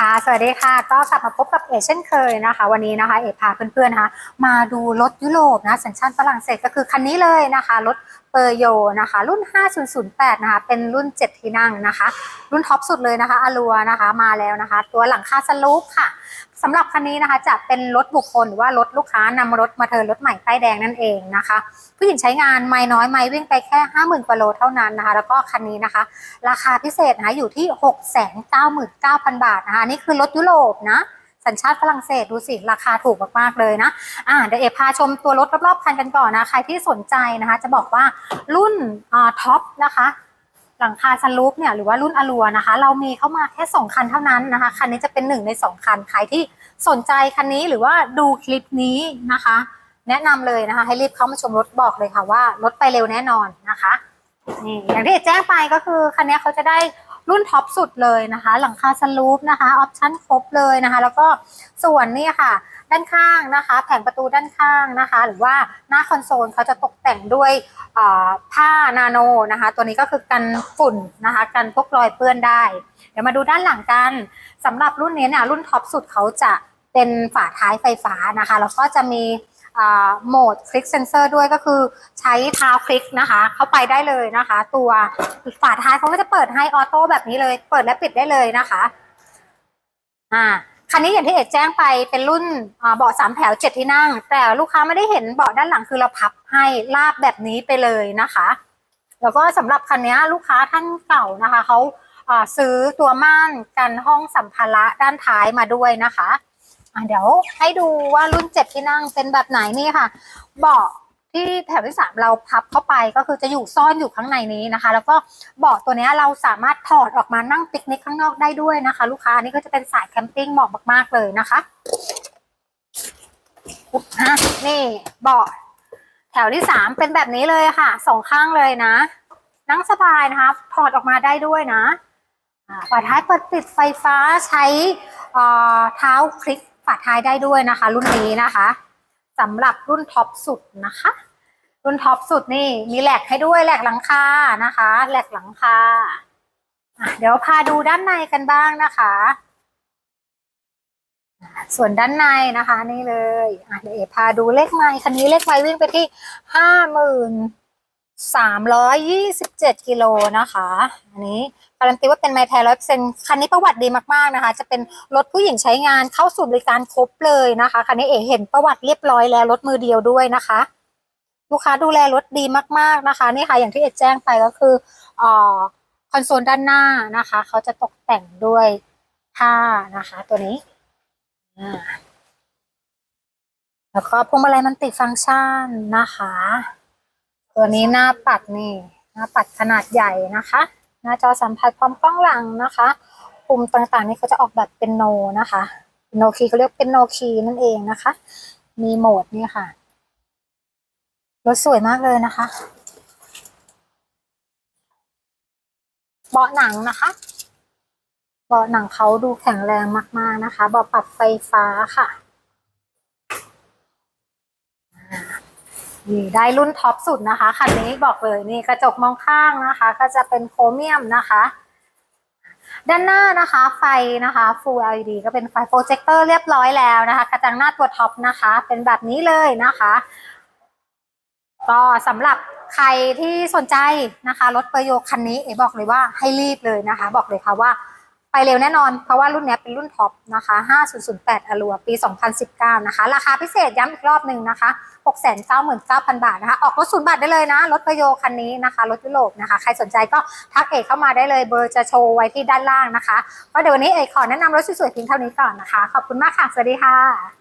ค่ะ สวัสดีค่ะ ก็กลับมาพบกับเอเช่นเคยนะคะ วันนี้นะคะ เอพาเพื่อนๆนะคะ มาดูรถยุโรปนะ สัญชาติฝรั่งเศสก็คือคันนี้เลยนะคะ รถเปอร์โยนะคะ รุ่น 5008 นะคะ เป็นรุ่น 7 ที่นั่งนะคะ รุ่นท็อปสุดเลยนะคะอลัวนะคะ มาแล้วนะคะ ตัวหลังคาสลูปค่ะ สำหรับคันนี้นะคะจะเป็นรถบุคคลหรือว่ารถลูกค้านำรถมาเทินรถใหม่ป้ายแดงนั่นเองนะคะ ผู้หญิงใช้งานไม่น้อยไม่วิ่งไปแค่ 50,000กว่าโลเท่านั้นนะคะ แล้วก็คันนี้นะคะ ราคาพิเศษนะคะอยู่ที่ 699,000 บาทนะคะนนี่คือรถยุโรปนะสัญชาติฝรั่งเศสดูสิ ราคาถูกมากๆเลยนะอ่าเดี๋ยวเอพาชมตัวรถรอบๆคันกันก่อนนะ ใครที่สนใจนะคะ จะบอกว่ารุ่นอ่าท็อปนะคะ หลังคาสลูปเนี่ยหรือว่ารุ่นอลัวนะคะ เรามีเข้ามาแค่ 2 คันเท่านั้นนะคะ คันนี้จะเป็นหนึ่งใน 2 คัน ใครที่สนใจคันนี้หรือว่าดูคลิปนี้นะคะ แนะนำเลยนะคะ ให้รีบเข้ามาชมรถบอกเลยค่ะว่ารถไปเร็วแน่นอนนะคะนี่อย่างที่แจ้งไปก็คือคันนี้เขาจะได้รุ่นท็อปสุดเลยนะคะ หลังคาสลูปนะคะออปชั่นครบเลยนะคะ แล้วก็ส่วนนี่ค่ะ ด้านข้างนะคะ แผงประตูด้านข้างนะคะ หรือว่าหน้าคอนโซลเขาจะตกแต่งด้วยผ้านาโนนะคะ ตัวนี้ก็คือกันฝุ่นนะคะกันพวกรอยเปื้อนได้ เดี๋ยวมาดูด้านหลังกันสำหรับรุ่นนี้เนี่ยรุ่นท็อปสุดเขาจะเป็นฝาท้ายไฟฟ้านะคะแล้วก็จะมีโหมดคลิกเซนเซอร์ด้วยก็คือใช้เท้าคลิกนะคะ เข้าไปได้เลยนะคะ ตัวฝาท้ายเขาก็จะเปิดให้ออโต้แบบนี้เลย เปิดและปิดได้เลยนะคะ อ่า คันนี้อย่างที่เอกแจ้งไปเป็นรุ่นเบาะสามแถวเจ็ดที่นั่ง แต่ลูกค้าไม่ได้เห็นเบาะด้านหลังคือเราพับให้ลาบแบบนี้ไปเลยนะคะ แล้วก็สำหรับคันนี้ลูกค้าท่านเก่านะคะเขาซื้อตัวม่านกันห้องสัมภาระด้านท้ายมาด้วยนะคะะเดี๋ยวให้ดูว่ารุ่นเจ็ดที่นั่งเป็นแบบไหนนี่ค่ะ เบาะ ที่แถวที่สามเราพับเข้าไปก็คือจะอยู่ซ่อนอยู่ข้างในนี้นะคะ แล้วก็เบาะตัวนี้เราสามารถถอดออกมานั่งปิกนิกข้างนอกได้ด้วยนะคะ ลูกค้านี่ก็จะเป็นสายแคมปิ้งเหมาะมากๆเลยนะคะอะนี่เบาะแถวที่สามเป็นแบบนี้เลยค่ะสองข้างเลยนะ นั่งสบายนะคะถอดออกมาได้ด้วยนะฝาท้ายเปิดปิดไฟฟ้าใช้เอ่อเท้าคลิกฝาท้ายได้ด้วยนะคะ รุ่นนี้นะคะ สำหรับรุ่นท็อปสุดนะคะ รุ่นท็อปสุดนี่มีแหลกให้ด้วยแหลกหลังคานะคะแหลกหลังคาเดี๋ยวพาดูด้านในกันบ้างนะคะ ส่วนด้านในนะคะนี่เลยเดี๋ยวเอพาดูเลขไม้คันนี้เลขไม้วิ่งไปที่ห้าหมื่น สามร้อยยี่สิบเจ็ดกิโลนะคะ อันนี้การันตีว่าเป็นไมแท้ร้อยเปอร์เซ็นคันนี้ประวัติดีมากๆนะคะ จะเป็นรถผู้หญิงใช้งานเข้าสู่บริการครบเลยนะคะ คันนี้เอเห็นประวัติเรียบร้อยแล้วรถมือเดียวด้วยนะคะ ลูกค้าดูแลรถดีมากๆนะคะ นี่ค่ะอย่างที่เอ็ดแจ้งไปก็คืออคอนโซลด้านหน้านะคะ เขาจะตกแต่งด้วยผ้านะคะ ตัวนี้แล้วก็พวงมาลัยมันติดฟังก์ชันนะคะ ตัวนี้หน้าปัดนี่หน้าปัดขนาดใหญ่นะคะ หน้าจอสัมผัสพร้อมกล้องหลังนะคะปุ่มต่างๆนี่เขาจะออกแบบเป็นโนนะคะโนคีย์เขาเรียกเป็นโนคีย์นั่นเองนะคะ มีโหมดนี่ค่ะรถสวยมากเลยนะคะ เบาะหนังนะคะ เบาะหนังเขาดูแข็งแรงมากๆนะคะ เบาะปรับไฟฟ้าค่ะอ่า นี่ได้รุ่นท็อปสุดนะคะคันนี้บอกเลยนี่กระจกมองข้างนะคะ ก็จะเป็นโครเมียมนะคะ ด้านหน้านะคะไฟนะคะ Full LED ก็เป็นไฟโปรเจคเตอร์เรียบร้อยแล้วนะคะ กระจังหน้าตัวท็อปนะคะ เป็นแบบนี้เลยนะคะ ก็สำหรับใครที่สนใจนะคะรถเปอร์โยคันนี้เอบอกเลยว่าให้รีบเลยนะคะ บอกเลยค่ะว่า ไปเร็วแน่นอน เพราะว่ารุ่นนี้เป็นรุ่นท็อปนะคะ 5008อลัวปี 2019 นะคะ ราคาพิเศษย้ำอีกรอบหนึ่งนะคะ 699,000 บาทนะคะ ออกรถศูนย์บาทได้เลยนะ รถเประโยคันนี้นะคะ รถยุโรปนะคะ ใครสนใจก็ทักเอกเข้ามาได้เลย เบอร์จะโชว์ไว้ที่ด้านล่างนะคะ ก็เดี๋ยววันนี้เอกขอแนะนำรถสวยๆเพียงเท่านี้ก่อนนะคะ ขอบคุณมากค่ะ สวัสดีค่ะ